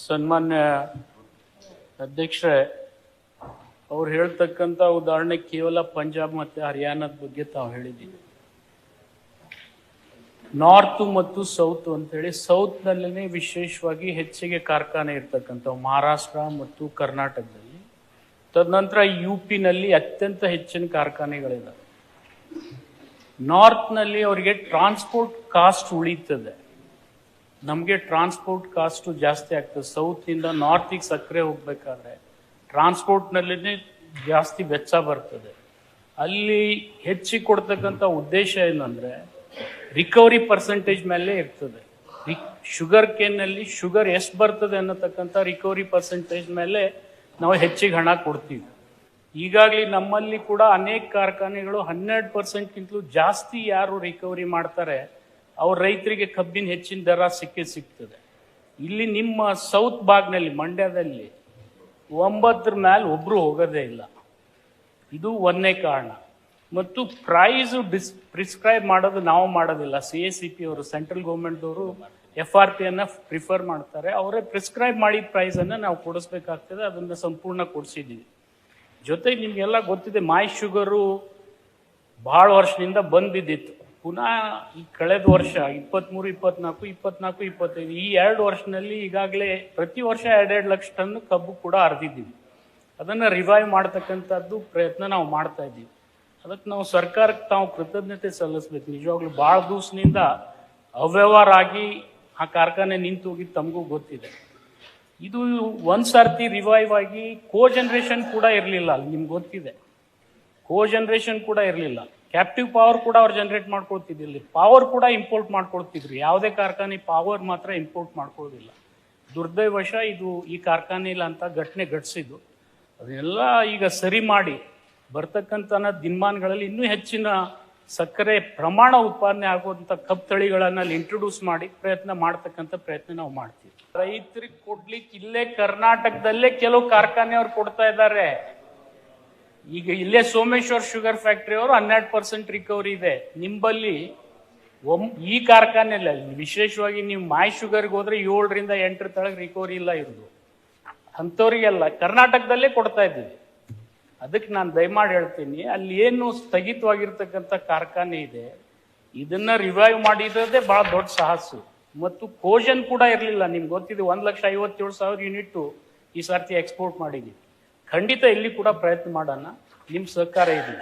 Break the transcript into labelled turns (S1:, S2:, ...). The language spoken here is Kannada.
S1: ಸನ್ಮಾನ್ಯ ಅಧ್ಯಕ್ಷರೇ, ಅವ್ರು ಹೇಳ್ತಕ್ಕಂಥ ಉದಾಹರಣೆ ಕೇವಲ ಪಂಜಾಬ್ ಮತ್ತು ಹರಿಯಾಣದ ಬಗ್ಗೆ ತಾವು ಹೇಳಿದ್ದೀವಿ. ನಾರ್ತ್ ಮತ್ತು ಸೌತ್ ಅಂತೇಳಿ ಸೌತ್ ನಲ್ಲಿನೇ ವಿಶೇಷವಾಗಿ ಹೆಚ್ಚಿಗೆ ಕಾರ್ಖಾನೆ ಇರ್ತಕ್ಕಂಥವು ಮಹಾರಾಷ್ಟ್ರ ಮತ್ತು ಕರ್ನಾಟಕದಲ್ಲಿ. ತದನಂತರ ಯು ಪಿನಲ್ಲಿ ಅತ್ಯಂತ ಹೆಚ್ಚಿನ ಕಾರ್ಖಾನೆಗಳಿದಾವೆ. ನಾರ್ತ್ನಲ್ಲಿ ಅವರಿಗೆ ಟ್ರಾನ್ಸ್ಪೋರ್ಟ್ ಕಾಸ್ಟ್ ಉಳಿತದೆ. ನಮಗೆ ಟ್ರಾನ್ಸ್ಪೋರ್ಟ್ ಕಾಸ್ಟು ಜಾಸ್ತಿ ಆಗ್ತದೆ. ಸೌತ್ನಿಂದ ನಾರ್ತಿಗೆ ಸಕ್ಕರೆ ಹೋಗ್ಬೇಕಾದ್ರೆ ಟ್ರಾನ್ಸ್ಪೋರ್ಟ್ನಲ್ಲಿ ಜಾಸ್ತಿ ವೆಚ್ಚ ಬರ್ತದೆ. ಅಲ್ಲಿ ಹೆಚ್ಚಿ ಕೊಡ್ತಕ್ಕಂಥ ಉದ್ದೇಶ ಏನಂದ್ರೆ ರಿಕವರಿ ಪರ್ಸೆಂಟೇಜ್ ಮೇಲೆ ಇರ್ತದೆ. ಶುಗರ್ ಕೇನ್ನಲ್ಲಿ ಶುಗರ್ ಎಷ್ಟು ಬರ್ತದೆ ಅನ್ನತಕ್ಕಂಥ ರಿಕವರಿ ಪರ್ಸೆಂಟೇಜ್ ಮೇಲೆ ನಾವು ಹೆಚ್ಚಿಗೆ ಹಣ ಕೊಡ್ತೀವಿ. ಈಗಾಗಲೇ ನಮ್ಮಲ್ಲಿ ಕೂಡ ಅನೇಕ ಕಾರ್ಖಾನೆಗಳು ಹನ್ನೆರಡು ಪರ್ಸೆಂಟ್ಗಿಂತಲೂ ಜಾಸ್ತಿ ಯಾರು ರಿಕವರಿ ಮಾಡ್ತಾರೆ ಅವ್ರ ರೈತರಿಗೆ ಕಬ್ಬಿನ ಹೆಚ್ಚಿನ ದರ ಸಿಕ್ಕೇ ಸಿಗ್ತದೆ. ಇಲ್ಲಿ ನಿಮ್ಮ ಸೌತ್ ಭಾಗ್ನಲ್ಲಿ, ಮಂಡ್ಯದಲ್ಲಿ ಒಂಬತ್ತರ ಮೇಲೆ ಒಬ್ರು ಹೋಗೋದೇ ಇಲ್ಲ. ಇದು ಒಂದನೇ ಕಾರಣ. ಮತ್ತು ಪ್ರೈಸ್ ಡಿಸ್ ಪ್ರಿಸ್ಕ್ರೈಬ್ ಮಾಡೋದು ನಾವು ಮಾಡೋದಿಲ್ಲ. ಸಿ ಎ ಸಿ ಪಿ ಅವರು ಸೆಂಟ್ರಲ್ ಗೌರ್ಮೆಂಟ್ದವರು ಎಫ್ ಆರ್ ಪಿ ಅನ್ನ ಪ್ರಿಫರ್ ಮಾಡ್ತಾರೆ. ಅವರೇ ಪ್ರಿಸ್ಕ್ರೈಬ್ ಮಾಡಿದ ಪ್ರೈಸ್ ಅನ್ನ ನಾವು ಕೊಡಿಸ್ಬೇಕಾಗ್ತದೆ. ಅದನ್ನು ಸಂಪೂರ್ಣ ಕೊಡಿಸಿದ್ದೀವಿ ಜೊತೆಗೆ ನಿಮಗೆಲ್ಲ ಗೊತ್ತಿದೆ ಮಾಯ್ ಶುಗರು ಭಾಳ ವರ್ಷದಿಂದ ಬಂದ್ ಬಿದ್ದಿತ್ತು ಪುನಃ ಈ ಕಳೆದ ವರ್ಷ, ಇಪ್ಪತ್ಮೂರು, ಇಪ್ಪತ್ನಾಲ್ಕು ಇಪ್ಪತ್ನಾಲ್ಕು, ಇಪ್ಪತ್ತೈದು, ಈ ಎರಡು ವರ್ಷದಲ್ಲಿ ಈಗಾಗಲೇ ಪ್ರತಿ ವರ್ಷ ಎರಡೆರಡು ಲಕ್ಷ ಟನ್ ಕಬ್ಬು ಕೂಡ ಅರ್ದಿದ್ದೀವಿ ಅದನ್ನು ರಿವೈವ್ ಮಾಡ್ತಕ್ಕಂಥದ್ದು ಪ್ರಯತ್ನ ನಾವು ಮಾಡ್ತಾ ಇದ್ದೀವಿ. ಅದಕ್ಕೆ ನಾವು ಸರ್ಕಾರಕ್ಕೆ ತಾವು ಕೃತಜ್ಞತೆ ಸಲ್ಲಿಸ್ಬೇಕು. ನಿಜವಾಗ್ಲೂ ಭಾಳ ದಿವಸದಿಂದ ಅವ್ಯವಹಾರ ಆಗಿ ಆ ಕಾರ್ಖಾನೆ ನಿಂತು ಹೋಗಿ ತಮಗೂ ಗೊತ್ತಿದೆ. ಇದು ಒಂದು ಸರ್ತಿ ರಿವೈವ್ ಆಗಿ ಕೋ ಜನ್ರೇಷನ್ ಕೂಡ ಇರಲಿಲ್ಲ, ನಿಮ್ಗೆ ಗೊತ್ತಿದೆ. ಕೋ ಜನ್ರೇಷನ್ ಕೂಡ ಇರಲಿಲ್ಲ. ಕ್ಯಾಪ್ಟಿವ್ ಪವರ್ ಕೂಡ ಅವ್ರು ಜನರೇಟ್ ಮಾಡ್ಕೊಳ್ತಿದ್ದಿಲ್ಲ. ಪವರ್ ಕೂಡ ಇಂಪೋರ್ಟ್ ಮಾಡ್ಕೊಳ್ತಿದ್ರು. ಯಾವುದೇ ಕಾರ್ಖಾನೆ ಪವರ್ ಮಾತ್ರ ಇಂಪೋರ್ಟ್ ಮಾಡ್ಕೊಳ್ಳೋದಿಲ್ಲ. ದುರ್ದೈವಶ ಇದು ಈ ಕಾರ್ಖಾನೆ ಇಲ್ಲ ಅಂತ ಘಟನೆ ಘಟಿಸಿದ್ದು. ಅದನ್ನೆಲ್ಲ ಈಗ ಸರಿ ಮಾಡಿ ಬರ್ತಕ್ಕಂಥ ದಿನಮಾನಗಳಲ್ಲಿ ಇನ್ನೂ ಹೆಚ್ಚಿನ ಸಕ್ಕರೆ ಪ್ರಮಾಣ ಉತ್ಪಾದನೆ ಆಗುವಂಥ ಕಪ್ ತಳಿಗಳನ್ನ ಅಲ್ಲಿ ಇಂಟ್ರೊಡ್ಯೂಸ್ ಮಾಡಿ ಪ್ರಯತ್ನ ಮಾಡ್ತಕ್ಕಂಥ ಪ್ರಯತ್ನ ನಾವು ಮಾಡ್ತೀವಿ. ರೈತರಿಗೆ ಕೊಡ್ಲಿಕ್ಕೆ ಇಲ್ಲೇ ಕರ್ನಾಟಕದಲ್ಲೇ ಕೆಲವು ಕಾರ್ಖಾನೆಯವ್ರು ಕೊಡ್ತಾ ಇದ್ದಾರೆ. ಈಗ ಇಲ್ಲೇ ಸೋಮೇಶ್ವರ್ ಶುಗರ್ ಫ್ಯಾಕ್ಟರಿ ಅವರು ಹನ್ನೆರಡು ಪರ್ಸೆಂಟ್ ರಿಕವರಿ ಇದೆ. ನಿಂಬಲ್ಲಿ ಒಮ್ ಈ ಕಾರ್ಖಾನೆಯಲ್ಲಿ ವಿಶೇಷವಾಗಿ ನೀವು ಮಾಯ್ ಶುಗರ್ಗೆ ಹೋದ್ರೆ ಏಳರಿಂದ ಎಂಟರ ತಳಗ ರಿಕವರಿ ಇಲ್ಲ ಇರೋದು ಅಂಥವ್ರಿಗೆಲ್ಲ ಕರ್ನಾಟಕದಲ್ಲೇ ಕೊಡ್ತಾ ಇದ್ದೀವಿ. ಅದಕ್ಕೆ ನಾನು ದಯಮಾಡಿ ಹೇಳ್ತೀನಿ, ಅಲ್ಲಿ ಏನು ಸ್ಥಗಿತವಾಗಿರ್ತಕ್ಕಂಥ ಕಾರ್ಖಾನೆ ಇದೆ, ಇದನ್ನ ರಿವೈವ್ ಮಾಡಿರೋದೇ ಬಹಳ ದೊಡ್ಡ ಸಾಹಸು. ಮತ್ತು ಕೋಜನ್ ಕೂಡ ಇರಲಿಲ್ಲ, ನಿಮ್ಗೆ ಗೊತ್ತಿದೆ, ಒಂದ್ ಲಕ್ಷ ಐವತ್ತೇಳು ಸಾವಿರ ಯೂನಿಟ್ ಈ ಸರ್ತಿ ಎಕ್ಸ್ಪೋರ್ಟ್ ಮಾಡಿದ್ವಿ. ಖಂಡಿತ ಇಲ್ಲಿ ಕೂಡ ಪ್ರಯತ್ನ ಮಾಡೋಣ. ನಿಮ್ಮ ಸಹಕಾರ ಇದೆ